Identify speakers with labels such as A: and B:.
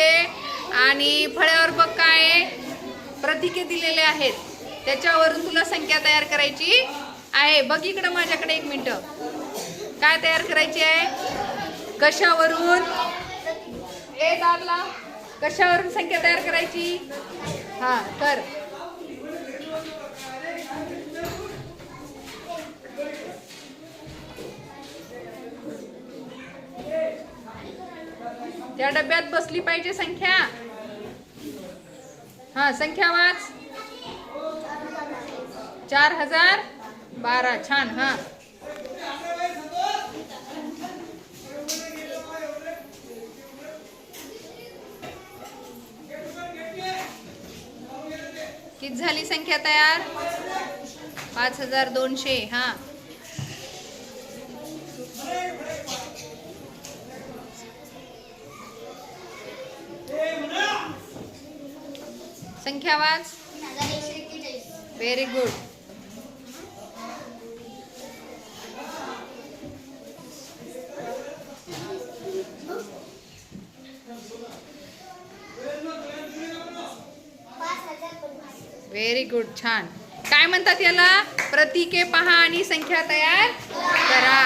A: दोनशे आणि फळ्यावर बघ काय आहे? दिलेले आहेत. त्याच्यावरून तुला संख्या तयार करायची आहे. बघ इकडं माझ्याकडे एक मिनटं. काय तयार करायची आहे? कशावरून? ए दादला कशावरून संख्या तयार करायची? हा कर. त्या डब्यात बसली पाहिजे संख्या. हा संख्या वाच. चार हजार बारा छान हा. किती झाली संख्या तयार? पाच हजार दोनशे हा. संख्या वाच व्हेरी गुड व्हेरी गुड छान. काय म्हणतात याला? प्रतीके पहा आणि संख्या तयार करा.